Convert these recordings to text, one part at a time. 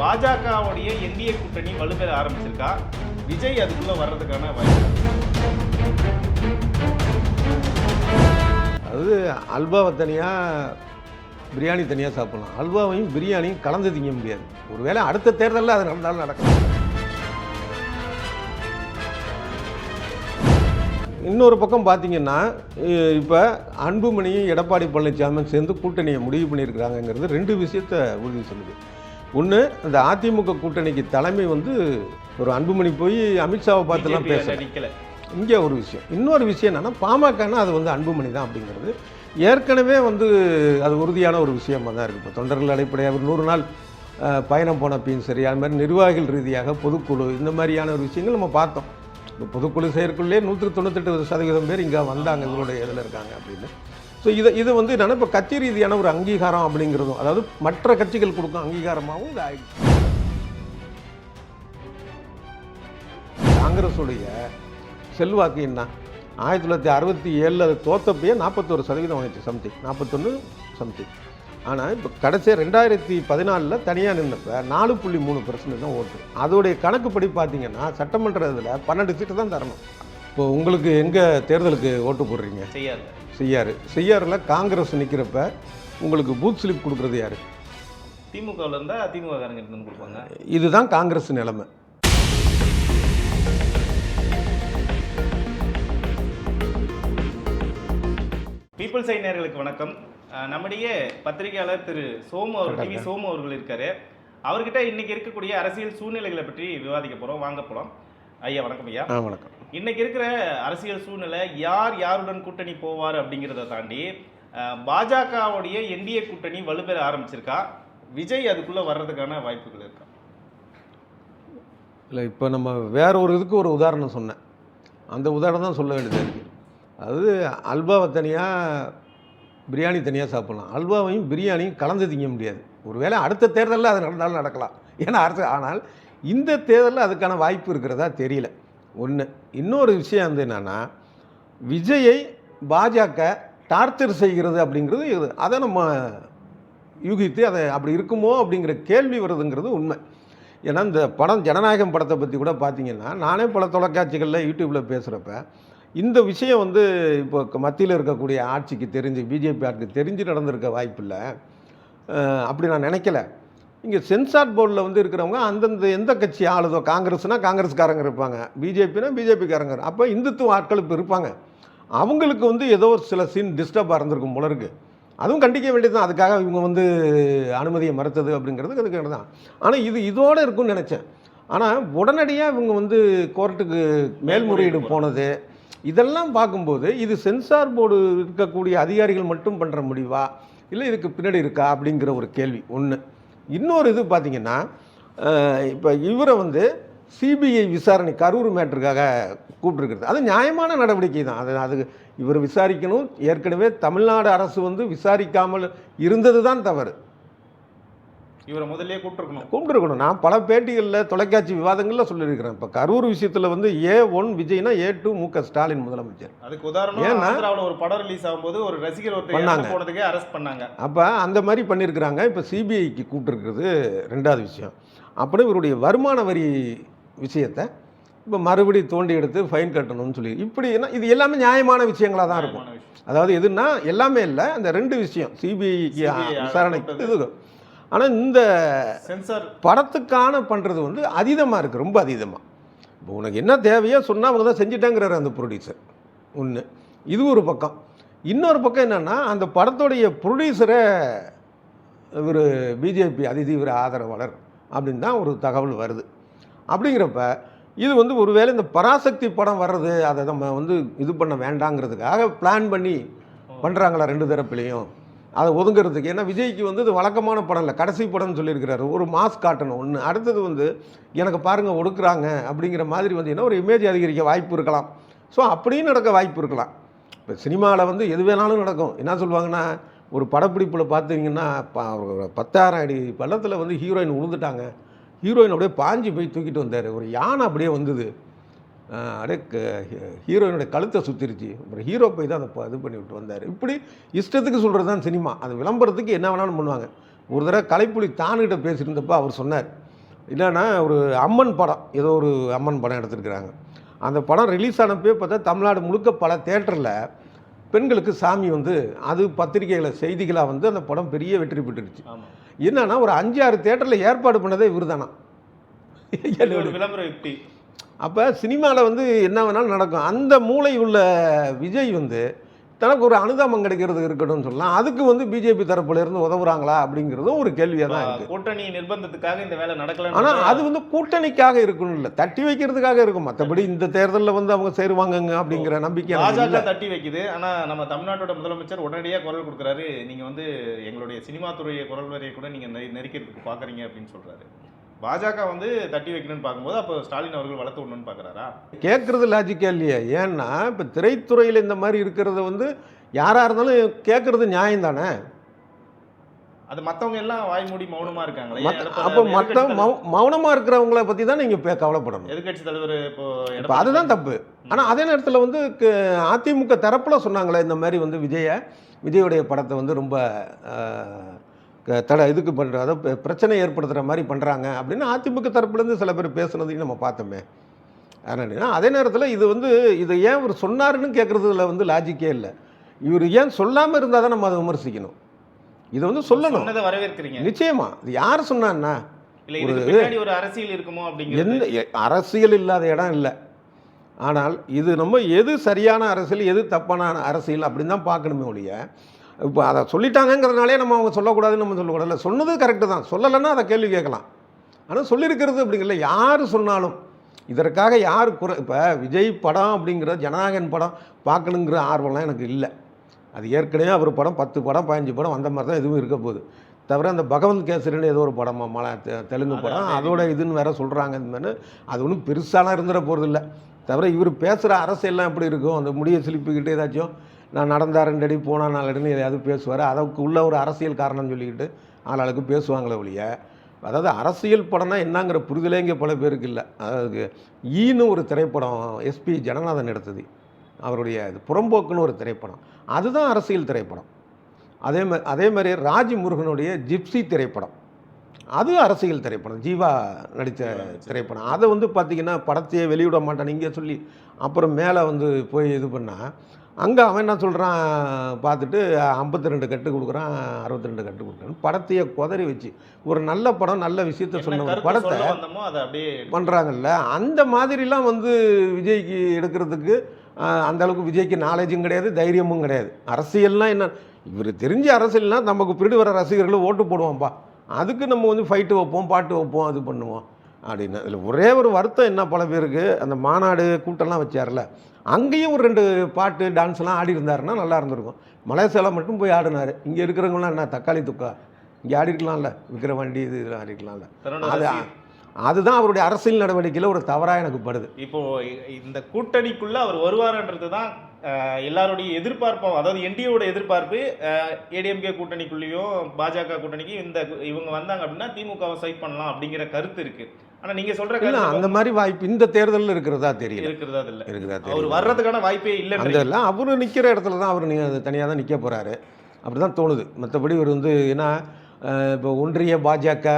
பாஜகவுடைய என்டிஏ கூட்டணி வலுப்பெற ஆரம்பிச்சிருக்கா? விஜய் அதுக்குள்ள வர்றதுக்கான வாய்ப்பு. அதாவது அல்வாவை தனியாக பிரியாணி தனியாக சாப்பிடலாம். அல்வாவையும் பிரியாணியும் கலந்து திங்க முடியாது. ஒருவேளை அடுத்த தேர்தலில் அது நடந்தாலும் நடக்கும். இன்னொரு பக்கம் பார்த்தீங்கன்னா இப்போ அன்புமணியும் எடப்பாடி பழனிசாமியும் சேர்ந்து கூட்டணியை முடிவு பண்ணியிருக்கிறாங்கங்கிறது ரெண்டு விஷயத்தை உறுதி சொல்லுது. ஒன்று இந்த அதிமுக கூட்டணிக்கு தலைமை வந்து ஒரு அன்புமணி போய் அமித்ஷாவை பார்த்துலாம் பேச இங்கே ஒரு விஷயம். இன்னொரு விஷயம் என்னன்னா பாமகனா அது வந்து அன்புமணி தான் அப்படிங்கிறது. ஏற்கனவே வந்து அது உறுதியான ஒரு விஷயமா தான் இருக்குது இப்போ தொண்டர்கள் அடிப்படையாக ஒரு நூறு நாள் பயணம் போனப்பையும் சரி அது மாதிரி நிர்வாகிகள் ரீதியாக பொதுக்குழு இந்த மாதிரியான ஒரு விஷயங்கள் நம்ம பார்த்தோம். இப்போ பொதுக்குழு செயற்குள்ளே நூற்றுக்கு தொண்ணூத்தெட்டு சதவீதம் பேர் இங்கே வந்தாங்க இவங்களுடைய இதில் இருக்காங்க அப்படின்னு. ஸோ இது இது வந்து என்னென்னா இப்போ கட்சி ரீதியான ஒரு அங்கீகாரம் அப்படிங்கிறதும் அதாவது மற்ற கட்சிகள் கொடுக்கும் அங்கீகாரமாகவும் இது ஆயிடுச்சு. காங்கிரஸுடைய செல்வாக்கு என்ன? ஆயிரத்தி தொள்ளாயிரத்தி அறுபத்தி ஏழில் அது தோத்தப்பயே நாற்பத்தோரு சதவீதம் வாங்கிச்சு சம்திங் நாற்பத்தொன்று சம்திங் ஆனால் இப்போ கடைசியாக ரெண்டாயிரத்தி பதினாலில் தனியாக நின்றப்போ நாலு புள்ளி மூணு பர்சன்ட் தான் ஓட்டு. அதோடைய கணக்குப்படி பார்த்தீங்கன்னா சட்டமன்ற இதில் பன்னெண்டு சீட்டு தான் தரணும். இப்போ உங்களுக்கு எங்கே தேர்தலுக்கு ஓட்டு போடுறீங்க? செய்யாது செய்யாறு. செய்யாறில் காங்கிரஸ் நிற்கிறப்ப உங்களுக்கு பூத் ஸ்லிப் கொடுக்குறது யார்? திமுகவில் இருந்தா திமுக காரங்க எடுத்து வந்து கொடுப்பாங்க. இதுதான் காங்கிரஸ் நிலைமை. பீப்புள் சைட் நேயர்களுக்கு வணக்கம். நம்முடைய பத்திரிகையாளர் திரு சோமு அவர் டிவி சோமு அவர்கள் இருக்காரு. அவர்கிட்ட இன்னைக்கு இருக்கக்கூடிய அரசியல் சூழ்நிலைகளை பற்றி விவாதிக்க போறோம் வாங்க போறோம். ஐயா வணக்கம் ஐயா. வணக்கம். இன்னைக்கு இருக்கிற அரசியல் சூழ்நிலை யார் யாருடன் கூட்டணி போவார் அப்படிங்கிறத தாண்டி பாஜகவுடைய என்டிஏ கூட்டணி வலுப்பெற ஆரம்பிச்சிருக்கா? விஜய் அதுக்குள்ளே வர்றதுக்கான வாய்ப்புகள் இருக்கா? இல்லை இப்போ நம்ம வேற ஒரு இதுக்கு ஒரு உதாரணம் சொன்னேன். அந்த உதாரணம் தான் சொல்ல வேண்டியது இருக்குது அது அல்வாவை தனியாக பிரியாணி தனியாக சாப்பிட்லாம். அல்வாவையும் பிரியாணியும் கலந்து திங்க முடியாது. ஒருவேளை அடுத்த தேர்தலில் அது நடந்தாலும் நடக்கலாம். ஏன்னா அரசு ஆனால் இந்த தேர்தலில் அதுக்கான வாய்ப்பு இருக்கிறதா தெரியல. ஒன்று இன்னொரு விஷயம் வந்து என்னென்னா விஜயை பாஜக டார்ச்சர் செய்கிறது அப்படிங்கிறது இது. அதை நம்ம யூகித்து அதை அப்படி இருக்குமோ அப்படிங்கிற கேள்வி வருதுங்கிறது உண்மை. ஏன்னா இந்த படம் ஜனநாயகம் படத்தை பற்றி கூட பார்த்தீங்கன்னா நானே பல தொலைக்காட்சிகளில் யூடியூப்பில் பேசுகிறப்ப இந்த விஷயம் வந்து இப்போ மத்தியில் இருக்கக்கூடிய ஆட்சிக்கு தெரிஞ்சு பிஜேபி ஆட்சிக்கு தெரிஞ்சு நடந்திருக்க வாய்ப்பில்லை. அப்படி நான் நினைக்கல. இங்கே சென்சார் போர்டில் வந்து இருக்கிறவங்க அந்தந்த எந்த கட்சி ஆளுதோ காங்கிரஸ்னால் காங்கிரஸ்காரங்க இருப்பாங்க. பிஜேபினா பிஜேபிக்காரங்க. அப்போ இந்துத்துவ ஆட்கள் இப்போ இருப்பாங்க. அவங்களுக்கு வந்து ஏதோ ஒரு சில சீன் டிஸ்டர்பாக இருந்திருக்கும் போல அதுவும் கண்டிக்க வேண்டியது தான் அதுக்காக இவங்க வந்து அனுமதியை மறுத்தது அப்படிங்கிறது அதுக்கு தான் ஆனால் இது இதோடு இருக்கும்னு நினச்சேன். ஆனால் உடனடியாக இவங்க வந்து கோர்ட்டுக்கு மேல்முறையீடு போனது இதெல்லாம் பார்க்கும்போது இது சென்சார் போர்டு இருக்கக்கூடிய அதிகாரிகள் மட்டும் பண்ணுற முடிவா? இல்லை இதுக்கு பின்னாடி இருக்கா? அப்படிங்கிற ஒரு கேள்வி ஒன்று இன்னொரு இது பார்த்திங்கன்னா இப்போ இவரை வந்து சிபிஐ விசாரணை கரூர் மேட்டருக்காக கூப்பிட்டுருக்கிறது. அது நியாயமான நடவடிக்கை தான். அது அது இவர் விசாரிக்கணும். ஏற்கனவே தமிழ்நாடு அரசு வந்து விசாரிக்காமல் இருந்தது தான் தவறு. இவரை முதல்லயே கூப்பிட்டுருக்கணும். கூப்பிட்டுருக்கணும். நான் பல பேட்டிகளில் தொலைக்காட்சி விவாதங்களில் சொல்லியிருக்கிறேன். இப்போ கரூர் விஷயத்தில் வந்து ஏ ஒன் விஜய்னா ஏ டூ மு க ஸ்டாலின் முதலமைச்சர். அதுக்கு உதாரணம் ஏன்னா- ஒரு படம் ரிலீஸ் ஆகும்போது ஒரு ரசிகர் ஒருத்தர் போனதுக்கே அரெஸ்ட் பண்ணாங்க. அப்போ அந்த மாதிரி பண்ணியிருக்கிறாங்க. இப்போ சிபிஐக்கு கூப்பிட்டுருக்கிறது ரெண்டாவது விஷயம். அப்புறம் இவருடைய வருமான வரி விஷயத்தை இப்போ மறுபடி தோண்டி எடுத்து ஃபைன் கட்டணும்னு சொல்லி. இப்படி என்ன இது எல்லாமே நியாயமான விஷயங்களாக தான் இருக்கும். அதாவது எதுன்னா எல்லாமே இல்லை. அந்த ரெண்டு விஷயம் சிபிஐக்கு விசாரணைக்கு. இது. ஆனால் இந்த சென்சார் படத்துக்கான பண்ணுறது வந்து அதீதமாக இருக்குது ரொம்ப அதீதமாக இப்போ உனக்கு என்ன தேவையோ சொன்னால் அவங்க தான் செஞ்சுட்டாங்கிறாரு அந்த ப்ரொடியூசர் ஒன்று இது ஒரு பக்கம். இன்னொரு பக்கம் என்னென்னா அந்த படத்துடைய ப்ரொடியூசரை இவர் பிஜேபி அதிதீவிர ஆதரவாளர் அப்படின்னு தான் ஒரு தகவல் வருது. அப்படிங்கிறப்ப இது வந்து ஒருவேளை இந்த பராசக்தி படம் வர்றது அதை நம்ம வந்து இது பண்ண வேண்டாங்கிறதுக்காக பிளான் பண்ணி பண்ணுறாங்களா ரெண்டு தரப்புலையும்? அதை ஒதுங்கிறதுக்கு. ஏன்னா விஜய்க்கு வந்து இது வழக்கமான படம் இல்லை. கடைசி படம்னு சொல்லியிருக்கிறாரு. ஒரு மாஸ் காட்டணும். ஒன்று அடுத்தது வந்து எனக்கு பாருங்கள் ஒடுக்குறாங்க அப்படிங்கிற மாதிரி வந்து என்ன ஒரு இமேஜ் அதிகரிக்க வாய்ப்பு இருக்கலாம். ஸோ அப்படியும் நடக்க வாய்ப்பு இருக்கலாம். இப்போ சினிமாவில் வந்து எது வேணாலும் நடக்கும். என்ன சொல்லுவாங்கன்னா ஒரு படப்பிடிப்பில் பார்த்தீங்கன்னா ப- பத்தாயிரம் அடி பள்ளத்தில் வந்து ஹீரோயின் விழுந்துட்டாங்க ஹீரோயின் அப்படியே பாஞ்சு போய் தூக்கிட்டு வந்தார். ஒரு யானை அப்படியே வந்தது. அப்படியே ஹீரோயினுடைய கழுத்தை சுற்றிருச்சு அப்புறம் ஹீரோ போய் தான் அதை இது பண்ணி விட்டு வந்தார். இப்படி இஷ்டத்துக்கு சொல்கிறது தான் சினிமா. அது விளம்பரத்துக்கு என்ன வேணாலும் பண்ணுவாங்க. ஒரு தடவை கலைப்புலி தானுகிட்ட பேசியிருந்தப்ப அவர் சொன்னார் இல்லைன்னா ஒரு அம்மன் படம் ஏதோ ஒரு அம்மன் படம் எடுத்திருக்கிறாங்க. அந்த படம் ரிலீஸ் ஆனப்பே பார்த்தா தமிழ்நாடு முழுக்க பல தேட்டரில் பெண்களுக்கு சாமி வந்து அது பத்திரிகைகளை செய்திகளாக வந்து அந்த படம் பெரிய வெற்றி பெற்றுருச்சு ஆமா. என்னன்னா ஒரு அஞ்சு ஆறு தேட்டரில் ஏற்பாடு பண்ணதே இவர் தானா இது ஒரு விளம்பர யுக்தி. அப்போ சினிமாவில் வந்து என்ன வேணாலும் நடக்கும். அந்த மூளை உள்ள விஜய் வந்து தனக்கு ஒரு அனுதாபம் கிடைக்கிறது இருக்கட்டும்னு சொல்லலாம். அதுக்கு வந்து பிஜேபி தரப்புல இருந்து உதவுறாங்களா அப்படிங்கிறதும் ஒரு கேள்வியாக தான் இருக்குது கூட்டணி நிர்பந்தத்துக்காக இந்த வேலை நடக்கல ஆனால் அது வந்து கூட்டணிக்காக இருக்கணும் இல்லை. தட்டி வைக்கிறதுக்காக இருக்கும். மற்றபடி இந்த தேர்தலில் வந்து அவங்க சேருவாங்கங்க அப்படிங்கிற நம்பிக்கை பாஜக தட்டி வைக்குது. ஆனா நம்ம தமிழ்நாட்டோட முதலமைச்சர் உடனடியாக குரல் கொடுக்குறாரு. நீங்க வந்து எங்களுடைய சினிமா துறையை குரல் வரையை கூட நீங்க நெ- நெருக்கிறதுக்கு பாக்குறீங்க அப்படின்னு சொல்றாரு. பாஜக வந்து தட்டி வைக்கணும்னு பார்க்கும்போது அப்போ ஸ்டாலின் அவர்கள் வளர்த்து விடணும்னு பாக்குறாரா கேட்குறது லாஜிக்கே இல்லையா. ஏன்னா இப்போ திரைத்துறையில் இந்த மாதிரி இருக்கிறத வந்து யாராக இருந்தாலும் கேட்குறது நியாயம் தானே? அது மத்தவங்க எல்லாம் வாய் மூடி மௌனமா இருக்காங்களே அப்போ மற்ற மௌனமாக இருக்கிறவங்கள பற்றி தான் நீங்கள் கவலைப்படணும். எதிர்க்கட்சி தலைவர் இப்போ அதுதான் தப்பு. ஆனால் அதே நேரத்தில் வந்து அதிமுக தரப்பில் சொன்னாங்களே இந்த மாதிரி வந்து விஜய விஜயுடைய படத்தை வந்து ரொம்ப தட இதுக்கு பண்ணுற பெ- பிரச்சனை ஏற்படுத்துகிற மாதிரி பண்ணுறாங்க அப்படின்னு அதிமுக தரப்புலேருந்து சில பேர் பேசுனதையும் நம்ம பார்த்தோமே. அதனால அதே நேரத்தில் இது வந்து இதை ஏன் இவர் சொன்னாருன்னு கேட்குறதுல வந்து லாஜிக்கே இல்லை. இவர் ஏன் சொல்லாமல் இருந்தால் தான் நம்ம அதை விமர்சிக்கணும். இதை வந்து சொல்லணும். வரவேற்கிறீங்க. நிச்சயமா. இது யார் சொன்னான்னா ஒரு அரசியல் இருக்குமோ அப்படிங்கிறது. அரசியல் இல்லாத இடம் இல்லை. ஆனால் இது நம்ம எது சரியான அரசியல் எது தப்பான அரசியல் அப்படின்னு தான் பார்க்கணுமே ஒழிய இப்போ அதை சொல்லிட்டாங்கங்கிறதுனாலே நம்ம அவங்க சொல்லக்கூடாதுன்னு நம்ம சொல்லக்கூடாது. சொன்னது கரெக்டு தான். சொல்லலைன்னா அதை கேள்வி கேட்கலாம். ஆனால் சொல்லியிருக்கிறது அப்படிங்கல யார் சொன்னாலும் இதற்காக யார் குறை இப்போ விஜய் படம் அப்படிங்கிற ஜனநாயகன் படம் பார்க்கணுங்கிற ஆர்வம்லாம் எனக்கு இல்லை. அது ஏற்கனவே அவர் படம் பத்து படம் பதினஞ்சு படம் வந்த மாதிரி தான் எதுவும் இருக்க போகுது. தவிர அந்த பகவந்த் கேசரின்னு ஏதோ ஒரு படமா மலை தெலுங்கு படம் அது அதோட இதுன்னு வேற சொல்கிறாங்க இந்த அது ஒன்றும் பெருசாலாம் இருந்துட போகிறது இல்லை தவிர இவர் பேசுகிற அரசியல்லாம் எப்படி இருக்கும்? அந்த முடியை சிலிப்பிக்கிட்டு ஏதாச்சும் நான் நடந்தா ரெண்டு அடி போனா நாலு அடின்னு எதையாவது பேசுவார். அதுக்கு உள்ள ஒரு அரசியல் காரணம் சொல்லிக்கிட்டு ஆளாளுக்கு பேசுவாங்களே ஒழிய அதாவது அரசியல் படம்னா என்னங்கிற புரிதலே இங்கே பல பேருக்கு இல்லை. அதாவது ஈன்னு ஒரு திரைப்படம் எஸ்பி ஜனநாதன் எடுத்தது. அவருடைய இது புறம்போக்குன்னு ஒரு திரைப்படம். அதுதான் அரசியல் திரைப்படம். அதே மாதிரி அதே மாதிரி ராஜ் முருகனுடைய ஜிப்சி திரைப்படம். அது அரசியல் திரைப்படம். ஜீவா நடித்த திரைப்படம். அதை வந்து பார்த்திங்கன்னா படத்தையே வெளியிட மாட்டான் இங்கே சொல்லி அப்புறம் மேலே வந்து போய் இது பண்ணால் அங்கே அவன் என்ன சொல்கிறான் பார்த்துட்டு ஐம்பத்தி ரெண்டு கட்டு கொடுக்குறான் அறுபத்தி ரெண்டு கட்டு கொடுக்குறான் படத்தையே குதறி வச்சு ஒரு நல்ல படம் நல்ல விஷயத்த சொன்ன படத்தை பண்ணுறாங்கல்ல அந்த மாதிரிலாம் வந்து விஜய்க்கு எடுக்கிறதுக்கு ஆஹ், அந்த அளவுக்கு விஜய்க்கு நாலேஜும் கிடையாது தைரியமும் கிடையாது. அரசியல்னா என்ன? இவர் தெரிஞ்ச அரசியல்னா நமக்கு பிரிடு வர ரசிகர்கள் ஓட்டு போடுவோம்ப்பா அதுக்கு நம்ம வந்து ஃபைட்டு வைப்போம் பாட்டு வைப்போம் அது பண்ணுவோம். அப்படின்னு. இதில் ஒரே ஒரு வருத்தம் என்ன பல பேருக்கு அந்த மாநாடு கூட்டம்லாம் வச்சார்ல. அங்கேயும் ஒரு ரெண்டு பாட்டு டான்ஸ்லாம் ஆடி இருந்தாருன்னா நல்லா இருந்திருக்கும். மலேசியாவில் மட்டும் போய் ஆடினார். இங்கே இருக்கிறவங்களாம் என்ன தக்காளி துக்கா? இங்கே ஆடி இருக்கலாம்ல விக்கிரவாண்டி இது இதெல்லாம் ஆடி இருக்கலாம்ல. திறனுள்ள அது. அதுதான் அவருடைய அரசியல் நடவடிக்கையில் ஒரு தவறாக எனக்கு படுது. இப்போ இந்த கூட்டணிக்குள்ள அவர் வருவார்ன்றது தான் எல்லாருடைய எதிர்பார்ப்பும் அதாவது என்டிஏவோட எதிர்பார்ப்பு ஏடிஎம்கே கூட்டணிக்குள்ளேயும் பாஜக கூட்டணிக்கும் இந்த இவங்க வந்தாங்க அப்படின்னா திமுகவை சைட் பண்ணலாம் அப்படிங்கிற கருத்து இருக்கு. ஆனா நீங்க சொல்ற இல்லை கருத்து அந்த மாதிரி வாய்ப்பு இந்த தேர்தலில் இருக்கிறதா தெரியல. இருக்கிறதா இல்ல இருக்கிறதா அவர் வர்றதுக்கான வாய்ப்பே அந்த இல்லைன்னு எல்லாம் அவரு நிற்கிற இடத்துல தான் அவர் தனியாக தான் நிற்க போகிறாரு அப்படி தான் தோணுது. மற்றபடி இவர் வந்து ஏன்னா இப்போ ஒன்றிய பாஜக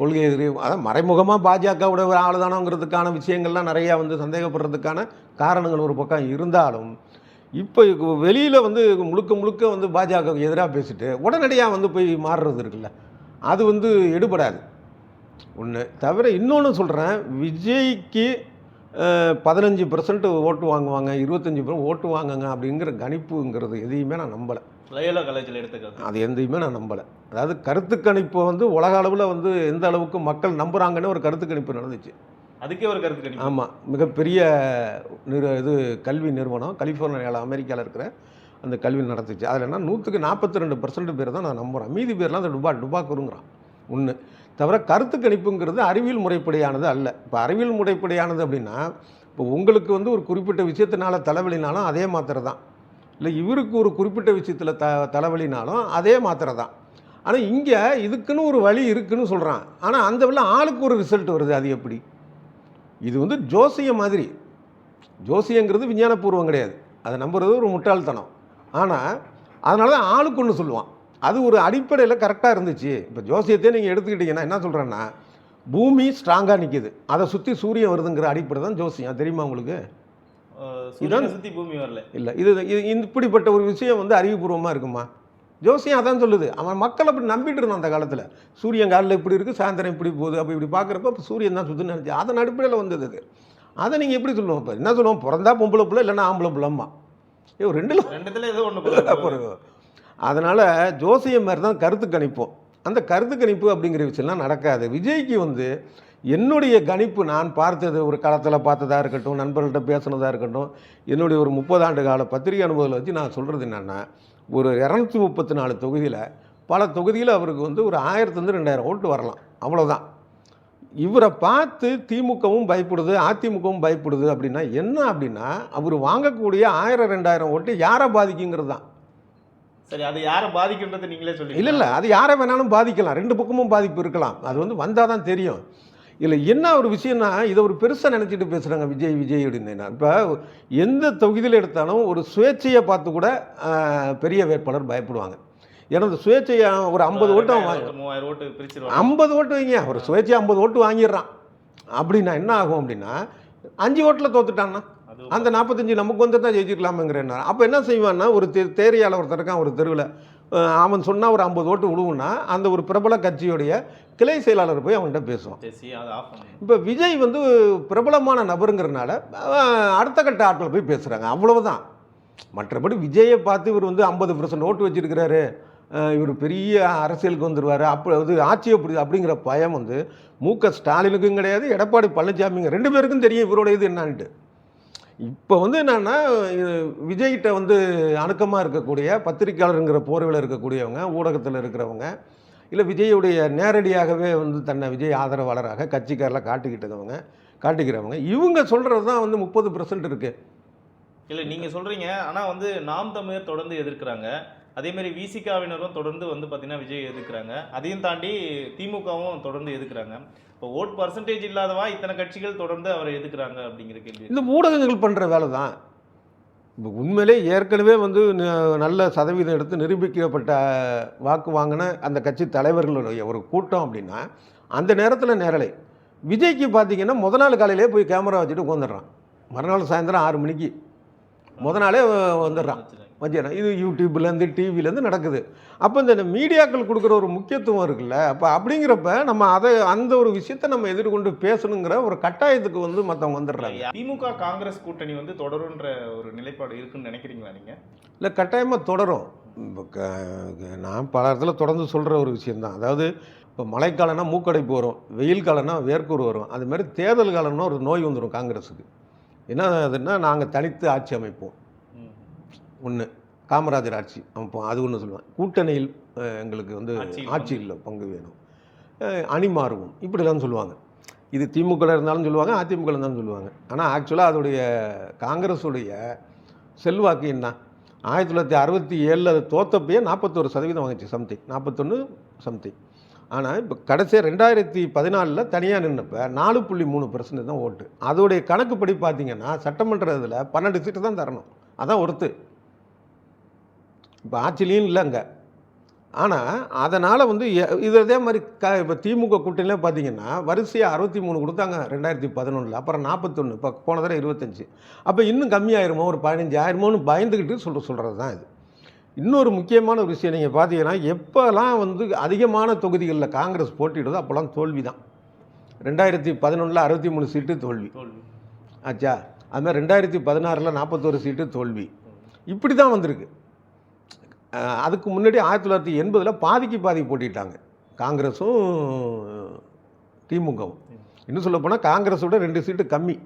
கொள்கை எதிரி அதான் மறைமுகமாக பாஜகவோட ஒரு ஆள் தானோங்கிறதுக்கான விஷயங்கள்லாம் நிறையா வந்து சந்தேகப்படுறதுக்கான காரணங்கள் ஒரு பக்கம் இருந்தாலும் இப்போ வெளியில் வந்து முழுக்க முழுக்க வந்து பாஜகவுக்கு எதிராக பேசிட்டு உடனடியாக வந்து போய் மாறுறது இருக்குல்ல அது வந்து எடுபடாது. ஒன்று தவிர இன்னொன்று சொல்கிறேன் விஜய்க்கு பதினஞ்சு பர்சன்ட் ஓட்டு வாங்குவாங்க இருபத்தஞ்சி பர்சன்ட் ஓட்டு வாங்குங்க அப்படிங்கிற கணிப்புங்கிறது எதையுமே நான் நம்பலை. லயோலா காலேஜில் எடுத்துக்கிறது. அது எந்தையுமே நான் நம்பலை. அதாவது கருத்து கணிப்பை வந்து உலக அளவில் வந்து எந்த அளவுக்கு மக்கள் நம்புகிறாங்கன்னு ஒரு கருத்து கணிப்பு நடந்துச்சு. அதுக்கே ஒரு கருத்து கணிப்பு. ஆமாம் மிகப்பெரிய நிறு இது கல்வி நிறுவனம் கலிஃபோர்னியாவில் அமெரிக்காவில் இருக்கிற அந்த கல்வி நடத்துச்சு அதில் என்ன நூற்றுக்கு நாற்பத்தி ரெண்டு பர்சன்ட் பேர் தான் நான் நம்புகிறேன் மீதி பேர்லாம் அந்த டுபா டுபாக்குருங்கிறான். ஒன்று தவிர கருத்து கணிப்புங்கிறது அறிவியல் முறைப்படியானது அல்ல. இப்போ அறிவியல் முறைப்படியானது அப்படின்னா இப்போ உங்களுக்கு வந்து ஒரு குறிப்பிட்ட விஷயத்தினால தலைவலினாலும் அதே மாத்திரை தான். இல்லை இவருக்கு ஒரு குறிப்பிட்ட விஷயத்தில் த தலைவலினாலும் அதே மாத்திரை தான். ஆனால் இங்கே இதுக்குன்னு ஒரு வழி இருக்குன்னு சொல்கிறான் ஆனால் அந்த வழியில் ஆளுக்கு ஒரு ரிசல்ட் வருது அது எப்படி? இது வந்து ஜோசியம் மாதிரி. ஜோசியங்கிறது விஞ்ஞானபூர்வம் கிடையாது. அதை நம்புறது ஒரு முட்டாள்தனம். ஆனால் அதனால தான் ஆளுக்கு ஒன்று சொல்லுவான். அது ஒரு அடிப்படையில் கரெக்டாக இருந்துச்சு. இப்போ ஜோசியத்தையே நீங்கள் எடுத்துக்கிட்டிங்கன்னா என்ன சொல்கிறேன்னா பூமி ஸ்ட்ராங்காக நிற்கிது அதை சுற்றி சூரியன் வருதுங்கிற அடிப்படை தான் ஜோசியம். தெரியுமா உங்களுக்கு? சூரியனை சுத்தி பூமி வரல. இல்லை இது இப்படிப்பட்ட ஒரு விஷயம் வந்து அறிவுபூர்வமாக இருக்குமா? ஜோசியம் அதான் சொல்லுது. அவன் மக்கள் அப்படி நம்பிட்டு இருந்தான் அந்த காலத்தில். சூரியன் காலில் இப்படி இருக்குது சாயந்தரம் இப்படி போகுது அப்போ இப்படி பார்க்குறப்ப அப்போ சூரியன் தான் சுற்றுன்னு நினச்சி அதன் அடிப்படையில் வந்தது அது. அதை நீங்கள் எப்படி சொல்லுவோம் இப்போ? என்ன சொல்லுவோம்? பிறந்தா பொம்பளை பிள்ளை இல்லைன்னா ஆம்பளை பிள்ளைம்மா. ஐயோ ரெண்டில் ரெண்டுத்துல ஏதோ ஒண்ணு அப்புறம் அதனால் ஜோசியம் மாதிரி தான் கருத்து கணிப்போம் அந்த கருத்து கணிப்பு அப்படிங்கிற விஷயம்லாம் நடக்காது. விஜய்க்கு வந்து என்னுடைய கணிப்பு நான் பார்த்தது ஒரு களத்தில் பார்த்ததாக இருக்கட்டும் நண்பர்கள்ட்ட பேசுனதாக இருக்கட்டும் என்னுடைய ஒரு முப்பது ஆண்டு கால பத்திரிகை அனுபவத்தில் வச்சு நான் சொல்கிறது என்னென்னா ஒரு இரநூத்தி முப்பத்தி நாலு தொகுதியில் பல தொகுதியில் அவருக்கு வந்து ஒரு ஆயிரத்துலேருந்து ரெண்டாயிரம் ஓட்டு வரலாம். அவ்வளோதான் இவரை பார்த்து திமுகவும் பயப்படுது அதிமுகவும் பயப்படுது அப்படின்னா என்ன அப்படின்னா அவர் வாங்கக்கூடிய ஆயிரம் ரெண்டாயிரம் ஓட்டு யாரை பாதிக்குங்கிறது தான். சரி அது யாரை பாதிக்குன்றது நீங்களே சொல்லி இல்லை இல்லை அது யாரை வேணாலும் பாதிக்கலாம். ரெண்டு பக்கமும் பாதிப்பு இருக்கலாம். அது வந்து வந்தால் தான் தெரியும். இல்லை என்ன ஒரு விஷயம்னா இதை ஒரு பெருசாக நினச்சிட்டு பேசுகிறாங்க விஜய் விஜய் அப்படின்னு. இப்போ எந்த தொகுதியில் எடுத்தாலும் ஒரு சுயேட்சையை பார்த்து கூட பெரிய வேட்பாளர் பயப்படுவாங்க. ஏன்னா இந்த சுயேட்சையை ஒரு ஐம்பது ஓட்டு மூவாயிரம் ஓட்டு ஐம்பது ஓட்டு வைங்க. ஒரு சுயேட்சை ஐம்பது ஓட்டு வாங்கிடுறான். அப்படின்னா என்ன ஆகும் அப்படின்னா அஞ்சு ஓட்டில் தோத்துட்டான்னா அந்த நாற்பத்தஞ்சு நமக்கு வந்து தான் ஜெயிச்சிக்கலாமேங்கிறேன் அப்போ என்ன செய்வான்னா ஒரு தே தேரியால் ஒருத்தர் இருக்கான் ஒரு தெருவில். அவன் சொன்னால் ஒரு ஐம்பது ஓட்டு விழுவுன்னா அந்த ஒரு பிரபல கட்சியுடைய கிளை செயலாளர் போய் அவன்கிட்ட பேசுவான். இப்போ விஜய் வந்து பிரபலமான நபருங்கிறனால அடுத்த கட்ட ஆட்கள் போய் பேசுகிறாங்க அவ்வளவுதான். மற்றபடி விஜயை பார்த்து இவர் வந்து ஐம்பது பர்சன்ட் ஓட்டு வச்சிருக்கிறாரு. இவர் பெரிய அரசியலுக்கு வந்துடுவார் அப்போ அது ஆட்சியை பிடி அப்படிங்கிற பயம் வந்து மு க ஸ்டாலினுக்கும் கிடையாது எடப்பாடி பழனிசாமிங்க ரெண்டு பேருக்கும் தெரியும் இவரோட இது என்னான்ட்டு. இப்போ வந்து என்னன்னா விஜய்கிட்ட வந்து அணுக்கமாக இருக்கக்கூடிய பத்திரிக்கையாளருங்கிற போர்வையில் இருக்கக்கூடியவங்க ஊடகத்தில் இருக்கிறவங்க இல்லை விஜயுடைய நேரடியாகவே வந்து தன்னை விஜய் ஆதரவாளராக கட்சிக்காரில் காட்டிக்கிட்டவங்க காட்டிக்கிறவங்க இவங்க சொல்கிறது தான் வந்து முப்பது பர்சன்ட் இருக்குது இல்லை நீங்கள் சொல்கிறீங்க ஆனால் வந்து நாம் தமிழர் தொடர்ந்து எதிர்க்கிறாங்க. அதேமாரி விசிகாவினரும் தொடர்ந்து வந்து பாத்தீங்கன்னா விஜய் எதிர்க்கிறாங்க. அதையும் தாண்டி திமுகவும் தொடர்ந்து எதிர்க்கிறாங்க. இப்போ ஓட் பர்சன்டேஜ் இல்லாதவா இத்தனை கட்சிகள் தொடர்ந்து அவரை எதுக்குறாங்க அப்படிங்கிற கேள்வி இந்த ஊடகங்கள் பண்ணுற வேலை தான் இப்போ உண்மையிலே ஏற்கனவே வந்து நல்ல சதவீதம் எடுத்து நிரூபிக்கப்பட்ட வாக்கு வாங்கின அந்த கட்சி தலைவர்களுடைய ஒரு கூட்டம் அப்படின்னா அந்த நேரத்தில் நேரலை. விஜய்க்கு பார்த்தீங்கன்னா முத நாள் காலையிலே போய் கேமரா வச்சுட்டு உட்காந்துடுறான் மறுநாள் சாயந்தரம் ஆறு மணிக்கு. முத நாளே வந்துடுறான். மத்தியானம். இது யூடியூப்லேருந்து டிவிலேருந்து நடக்குது. அப்போ இந்த மீடியாக்கள் கொடுக்குற ஒரு முக்கியத்துவம் இருக்குல்ல? அப்போ அப்படிங்கிறப்ப நம்ம அதை அந்த ஒரு விஷயத்தை நம்ம எதிர்கொண்டு பேசணுங்கிற ஒரு கட்டாயத்துக்கு வந்து மற்றவங்க வந்துடுறாங்க. திமுக காங்கிரஸ் கூட்டணி வந்து தொடருன்ற ஒரு நிலைப்பாடு இருக்குன்னு நினைக்கிறீங்களா நீங்க? இல்லை கட்டாயமாக தொடரும். இப்போ க- நான் பல இடத்துல தொடர்ந்து சொல்கிற ஒரு விஷயந்தான் அதாவது இப்போ மழைக்காலம்னா மூக்கடைப்பு வரும் வெயில் காலம்னா வேர்க்கூர் வரும். அது மாதிரி தேர்தல் காலம்னா ஒரு நோய் வந்துடும் காங்கிரஸுக்கு. என்ன அதுன்னா நாங்கள் தனித்து ஆட்சி அமைப்போம். ஒன்று காமராஜர் ஆட்சி. அது ஒன்று சொல்லுவேன். கூட்டணியில் எங்களுக்கு வந்து ஆட்சியில் பங்கு வேணும். அணி மாறுவோம். இப்படிலாம் சொல்லுவாங்க. இது திமுக இருந்தாலும் சொல்லுவாங்க அதிமுக இருந்தாலும் சொல்லுவாங்க. ஆனால் ஆக்சுவலாக அதோடைய காங்கிரஸுடைய செல்வாக்கு என்ன? ஆயிரத்தி தொள்ளாயிரத்தி அறுபத்தி ஏழில் அது தோத்தப்பயே நாற்பத்தோரு சதவீதம் வாங்கிச்சு சம்திங் நாற்பத்தொன்று சம்திங் ஆனால் இப்போ கடைசியாக ரெண்டாயிரத்தி பதினாலில் தனியாக நின்னப்ப நாலு புள்ளி மூணு பர்சன்ட் தான் ஓட்டு. அதோடைய கணக்குப்படி பார்த்தீங்கன்னா சட்டமன்ற இதில் பன்னெண்டு சீட்டு தான் தரணும். அதான் ஒருத்து. இப்போ ஆட்சிலையும் இல்லை அங்கே ஆனால் அதனால் வந்து இது அதே மாதிரி க இப்போ திமுக கூட்டணியில் பார்த்தீங்கன்னா வரிசையாக அறுபத்தி மூணு கொடுத்தாங்க ரெண்டாயிரத்தி பதினொன்றில் அப்புறம் நாற்பத்தொன்று இப்போ போன தடவை இருபத்தஞ்சி. அப்போ இன்னும் கம்மியாயிருமோ ஒரு பதினஞ்சு ஆயிருமோன்னு பயந்துக்கிட்டு சொல்ற சொல்கிறது தான் இது. இன்னொரு முக்கியமான ஒரு விஷயம் நீங்கள் பார்த்தீங்கன்னா எப்போல்லாம் வந்து அதிகமான தொகுதிகளில் காங்கிரஸ் போட்டியிடுதோ அப்போல்லாம் தோல்வி தான் ரெண்டாயிரத்தி பதினொன்றில் அறுபத்தி மூணு சீட்டு தோல்வி. ஆச்சா? அது மாதிரி ரெண்டாயிரத்தி பதினாறில் நாற்பத்தோரு சீட்டு தோல்வி. இப்படி தான் வந்திருக்கு. அதுக்கு முன்னாடி ஆயிரத்தி தொள்ளாயிரத்தி எண்பதில் பாதிக்கு பாதி போட்டிட்டாங்க. காங்கிரஸும் திமுகவும். இன்னும் சொல்ல போனால் காங்கிரஸோட ரெண்டு சீட்டு கம்மி.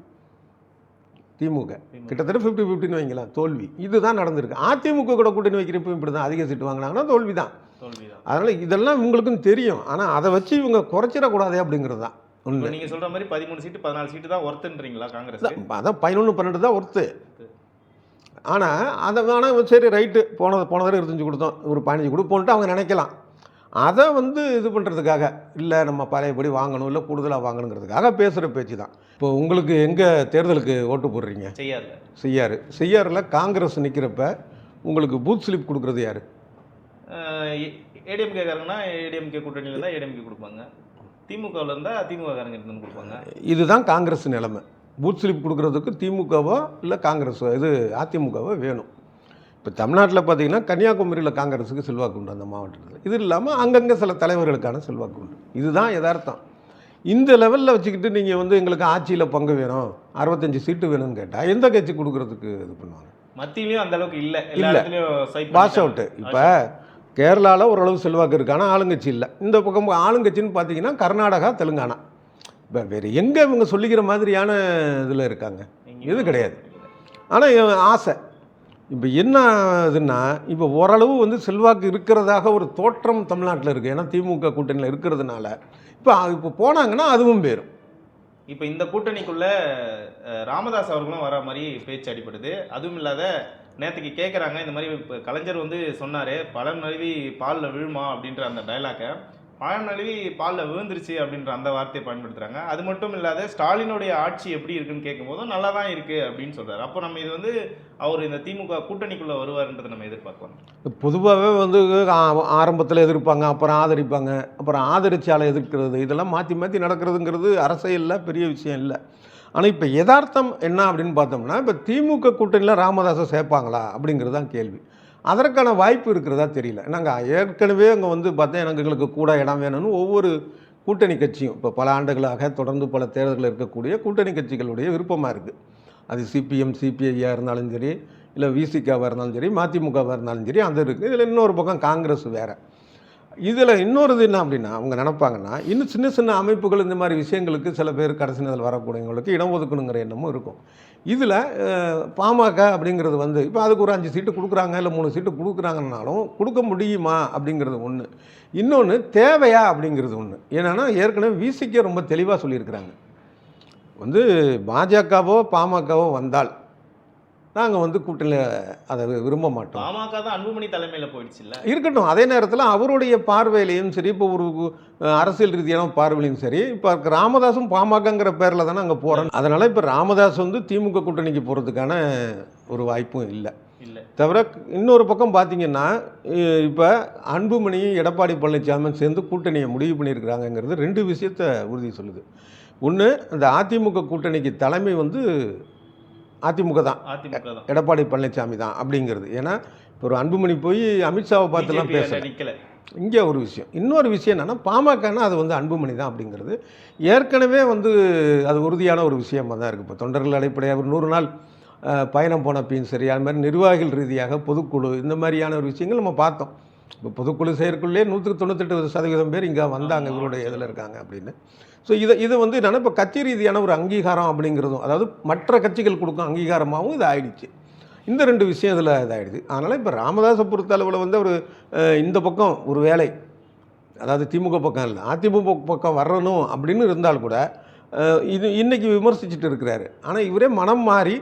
திமுக. கிட்டத்தட்ட ஃபிஃப்டி ஃபிஃப்டின்னு வைங்களேன் தோல்வி. இதுதான் நடந்திருக்கு. அதிமுக கூட கூட்டணி வைக்கிறப்ப இப்படி தான் அதிக சீட்டு வாங்கினாங்கன்னா தோல்வி தான் தோல்விதான். அதனால் இதெல்லாம் உங்களுக்கும் தெரியும். ஆனால் அதை வச்சு இவங்க குறைச்சிடக்கூடாதே அப்படிங்கிறது தான் இப்போ உண்மை நீங்க சொல்ற மாதிரி பதிமூணு சீட்டு பதினாலு சீட்டு தான் ஒர்த்துன்றீங்களா காங்கிரஸ் அதான் பதினொன்று பன்னெண்டு தான் ஒர்த்து ஆனால் அதை வேணால் சரி ரைட்டு போன போன தடவை இருபத்தஞ்சு கொடுத்தோம். ஒரு பதினஞ்சு கொடுப்போன்ட்டு அவங்க நினைக்கலாம். அதை வந்து இது பண்ணுறதுக்காக இல்லை நம்ம பழையபடி வாங்கணும் இல்லை கூடுதலாக வாங்கணுங்கிறதுக்காக பேசுகிற பேச்சு தான். இப்போ உங்களுக்கு எங்கே தேர்தலுக்கு ஓட்டு போடுறீங்க? செய்யாது செய்யாறு. செய்யாறில் காங்கிரஸ் நிற்கிறப்ப உங்களுக்கு பூத் ஸ்லிப் கொடுக்குறது யார்? ஏடிஎம்கே காரங்கன்னா ஏடிஎம்கே கூட்டணியில் இருந்தால் ஏடிஎம்கே கொடுப்பாங்க. திமுகவில் இருந்தால் திமுக காரங்க கொடுப்பாங்க. இதுதான் காங்கிரஸ் நிலைமை. பூத் ஸ்லிப் கொடுக்கறதுக்கு திமுகவோ இல்லை காங்கிரஸோ இது அதிமுகவோ வேணும். இப்போ தமிழ்நாட்டில் பார்த்தீங்கன்னா கன்னியாகுமரியில் காங்கிரஸுக்கு செல்வாக்கு உண்டு அந்த மாவட்டத்தில். இது இல்லாமல் அங்கங்கே சில தலைவர்களுக்கான செல்வாக்கு உண்டு. இதுதான் யதார்த்தம். இந்த லெவலில் வச்சுக்கிட்டு நீங்கள் வந்து எங்களுக்கு ஆட்சியில் பங்கு வேணும் அறுபத்தஞ்சு சீட்டு வேணும்னு கேட்டால் எந்த கட்சி கொடுக்கறதுக்கு இது பண்ணுவாங்க? மத்தியிலையும் அந்த அளவுக்கு இல்லை. இல்ல. பாஸ். அவுட்டு இப்போ கேரளாவில் ஓரளவு செல்வாக்கு இருக்கு. ஆனால் ஆளுங்கட்சி இல்லை. இந்த பக்கம் ஆளுங்கட்சின்னு பார்த்தீங்கன்னா கர்நாடகா தெலுங்கானா. வேறு எங்கே இவங்க சொல்லிக்கிற மாதிரியான இதில் இருக்காங்க. இது கிடையாது. ஆனால் ஆசை. இப்போ என்ன இதுன்னா இப்போ ஓரளவு வந்து செல்வாக்கு இருக்கிறதாக ஒரு தோற்றம் தமிழ்நாட்டில் இருக்குது ஏன்னா திமுக கூட்டணியில் இருக்கிறதுனால. இப்போ இப்போ போனாங்கன்னா அதுவும் பேரும் இப்போ இந்த கூட்டணிக்குள்ள ராமதாஸ் அவர்களும் வர மாதிரி பேச்சு அடிப்படுது அதுவும் இல்லாத நேற்றுக்கு கேட்குறாங்க இந்த மாதிரி இப்போ கலைஞர் வந்து சொன்னார் பழம் நழுவி பாலில் விழுமா? அப்படின்ற அந்த டைலாக்கை பழம் நழுவி பாலில் விழுந்துருச்சு அப்படின்ற அந்த வார்த்தையை பயன்படுத்துகிறாங்க அது மட்டும் இல்லாத ஸ்டாலினுடைய ஆட்சி எப்படி இருக்குன்னு கேட்கும்போதும் நல்லா தான் இருக்குது அப்படின்னு சொல்கிறார் அப்போ நம்ம இது வந்து அவர் இந்த திமுக கூட்டணிக்குள்ளே வருவார்ன்றதை நம்ம எதிர்பார்க்கலாம். பொதுவாகவே வந்து ஆரம்பத்தில் எதிர்ப்பாங்க அப்புறம் ஆதரிப்பாங்க அப்புறம் ஆதரிச்சாலை எதிர்க்கிறது இதெல்லாம் மாற்றி மாற்றி நடக்கிறதுங்கிறது அரசியலில் பெரிய விஷயம் இல்லை. ஆனால் இப்போ யதார்த்தம் என்ன அப்படின்னு பார்த்தோம்னா இப்போ திமுக கூட்டணியில் ராமதாஸை சேர்ப்பாங்களா அப்படிங்கிறது தான் கேள்வி. அதற்கான வாய்ப்பு இருக்கிறதா தெரியல. நாங்கள் ஏற்கனவே அங்கே வந்து பார்த்தா எனக்கு எங்களுக்கு கூட இடம் வேணும்னு ஒவ்வொரு கூட்டணி கட்சியும் இப்போ பல ஆண்டுகளாக தொடர்ந்து பல தேர்தல்கள் இருக்கக்கூடிய கூட்டணி கட்சிகளுடைய விருப்பமாக இருக்குது அது சிபிஎம் சிபிஐயாக இருந்தாலும் சரி இல்லை விசிகாவாக இருந்தாலும் சரி மதிமுகவாக இருந்தாலும் சரி அது இருக்குது இதில் இன்னொரு பக்கம் காங்கிரஸ் வேறு. இதில் இன்னொரு இது என்ன அப்படின்னா அவங்க நினைப்பாங்கன்னா இன்னும் சின்ன சின்ன அமைப்புகள் இந்த மாதிரி விஷயங்களுக்கு சில பேர் கடைசி நேரத்தில் வரக்கூடியவங்களுக்கு இடம் ஒதுக்கணுங்கிற எண்ணமும் இருக்கும். இதில் பாமக அப்படிங்கிறது வந்து இப்போ அதுக்கு ஒரு அஞ்சு சீட்டு கொடுக்குறாங்க இல்லை மூணு சீட்டு கொடுக்குறாங்கனாலும் கொடுக்க முடியுமா அப்படிங்கிறது ஒன்று இன்னொன்று தேவையா அப்படிங்கிறது ஒன்று ஏன்னா ஏற்கனவே விசிக்க ரொம்ப தெளிவாக சொல்லியிருக்கிறாங்க. வந்து பாஜகவோ பாமகவோ வந்தால் நாங்கள் வந்து கூட்டணியில் அதை விரும்ப மாட்டோம். பாமக தான் அன்புமணி தலைமையில் போயிடுச்சு இல்லை இருக்கட்டும் அதே நேரத்தில் அவருடைய பார்வையிலையும் சரி இப்போ ஒரு அரசியல் ரீதியான பார்வையிலையும் சரி இப்போ ராமதாஸும் பாமகங்கிற பேரில் தானே அங்கே போகிறோம் அதனால் இப்போ ராமதாஸ் வந்து திமுக கூட்டணிக்கு போகிறதுக்கான ஒரு வாய்ப்பும் இல்லை. இல்லை. தவிர இன்னொரு பக்கம் பார்த்தீங்கன்னா இப்போ அன்புமணியும் எடப்பாடி பழனிசாமியும் சேர்ந்து கூட்டணியை முடிவு பண்ணியிருக்கிறாங்கங்கிறது ரெண்டு விஷயத்த உறுதி சொல்லுது. ஒன்று இந்த அதிமுக கூட்டணிக்கு தலைமை வந்து அதிமுக தான் எடப்பாடி பழனிசாமி தான் அப்படிங்கிறது. ஏன்னா இப்போ ஒரு அன்புமணி போய் அமித்ஷாவை பார்த்துலாம் பேசல. இங்கே ஒரு விஷயம். இன்னொரு விஷயம் என்னென்னா பாமகனா அது வந்து அன்புமணி தான் அப்படிங்கிறது. ஏற்கனவே வந்து அது உறுதியான ஒரு விஷயமா தான் இருக்குது இப்போ தொண்டர்கள் அடிப்படையாக ஒரு நூறு நாள் பயணம் போனப்பையும் சரி அது மாதிரி நிர்வாகிகள் ரீதியாக பொதுக்குழு இந்த மாதிரியான ஒரு விஷயங்கள் நம்ம பார்த்தோம். இப்போ பொதுக்குழு செயற்குள்ளே நூற்றுக்கு தொண்ணூத்தெட்டு சதவீதம் பேர் இங்கே வந்தாங்க. இவருடைய இதில் இருக்காங்க அப்படின்னு. ஸோ இதை இது வந்து என்னென்னா இப்போ கட்சி ரீதியான ஒரு அங்கீகாரம் அப்படிங்கிறதும் அதாவது மற்ற கட்சிகள் கொடுக்கும் அங்கீகாரமாகவும் இது ஆயிடுச்சு. இந்த ரெண்டு விஷயம் இதில் இதாகிடுது அதனால் இப்போ ராமதாஸை பொறுத்த அளவில் வந்து ஒரு இந்த பக்கம் ஒரு வேலை. அதாவது திமுக பக்கம் இல்லை. அதிமுக பக்கம் வரணும் அப்படின்னு இருந்தால் கூட இது இன்றைக்கி விமர்சிச்சுட்டு இருக்கிறாரு. ஆனால் இவரே மனம் மாறி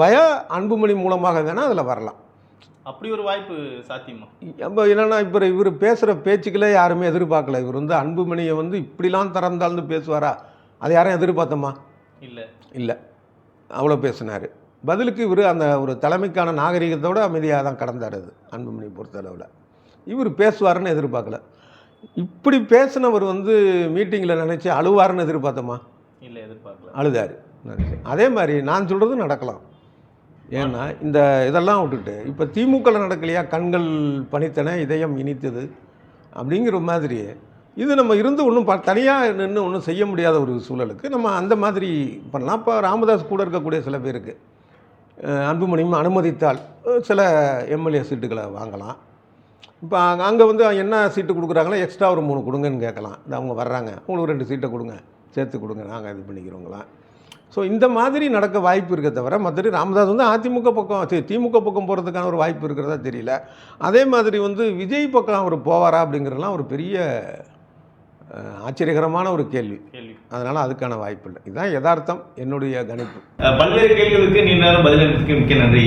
வய அன்புமணி மூலமாக வேணால் அதில் வரலாம். அப்படி ஒரு வாய்ப்பு சாத்தியமா? அப்போ என்னென்னா இப்போ இவர் பேசுகிற பேச்சுக்களே யாருமே எதிர்பார்க்கல. இவர் வந்து அன்புமணியை வந்து இப்படிலாம் திறந்தாள்னு பேசுவாரா? அதை யாரும் எதிர்பார்த்தோமா? இல்ல. இல்லை. அவ்வளோ பேசினார். பதிலுக்கு இவர் அந்த ஒரு தலைமைக்கான நாகரிகத்தோட அமைதியாக தான் கடந்தார் அது அன்புமணி பொறுத்தளவில். இவர் பேசுவாருன்னு எதிர்பார்க்கல. இப்படி பேசினவர் வந்து மீட்டிங்கில் நினச்சி அழுவாருன்னு எதிர்பார்த்தோமா? இல்ல எதிர்பார்க்கல. அழுதார். அதே மாதிரி நான் சொல்கிறது நடக்கலாம். ஏன்னா இந்த இதெல்லாம் விட்டுட்டு இப்போ திமுகவில் நடக்கலையா? கண்கள் பணித்தன இதயம் இனித்தது அப்படிங்கிற மாதிரி இது நம்ம இருந்து ஒன்றும் ப தனியாக நின்று ஒன்றும் செய்ய முடியாத ஒரு சூழலுக்கு நம்ம அந்த மாதிரி பண்ணலாம். இப்போ ராமதாஸ் கூட இருக்கக்கூடிய சில பேருக்கு அன்புமணியும் அனுமதித்தால் சில எம்எல்ஏ சீட்டுகளை வாங்கலாம். இப்போ அங்கே வந்து என்ன சீட்டு கொடுக்குறாங்களோ எக்ஸ்ட்ரா ஒரு மூணு கொடுங்கன்னு கேட்கலாம். இந்த அவங்க வர்றாங்க உங்களுக்கு ரெண்டு சீட்டை கொடுங்க சேர்த்து கொடுங்க நாங்கள் இது பண்ணிக்கிறோங்களாம். ஸோ இந்த மாதிரி நடக்க வாய்ப்பு இருக்க தவிர மற்றபடி ராமதாஸ் வந்து அதிமுக பக்கம் சரி, திமுக பக்கம் போகிறதுக்கான ஒரு வாய்ப்பு இருக்கிறதா தெரியல. அதே மாதிரி வந்து விஜய் பக்கம் அவர் போவாரா அப்படிங்கிறதுலாம் ஒரு பெரிய ஆச்சரியகரமான ஒரு கேள்வி. அதனால் அதுக்கான வாய்ப்பு இல்லை. இதுதான் யதார்த்தம் என்னுடைய கணிப்பு. பல்வேறு கேள்விகளுக்கு நீண்ட நேரம் பதிலளித்ததுக்கு மிக்க நன்றி.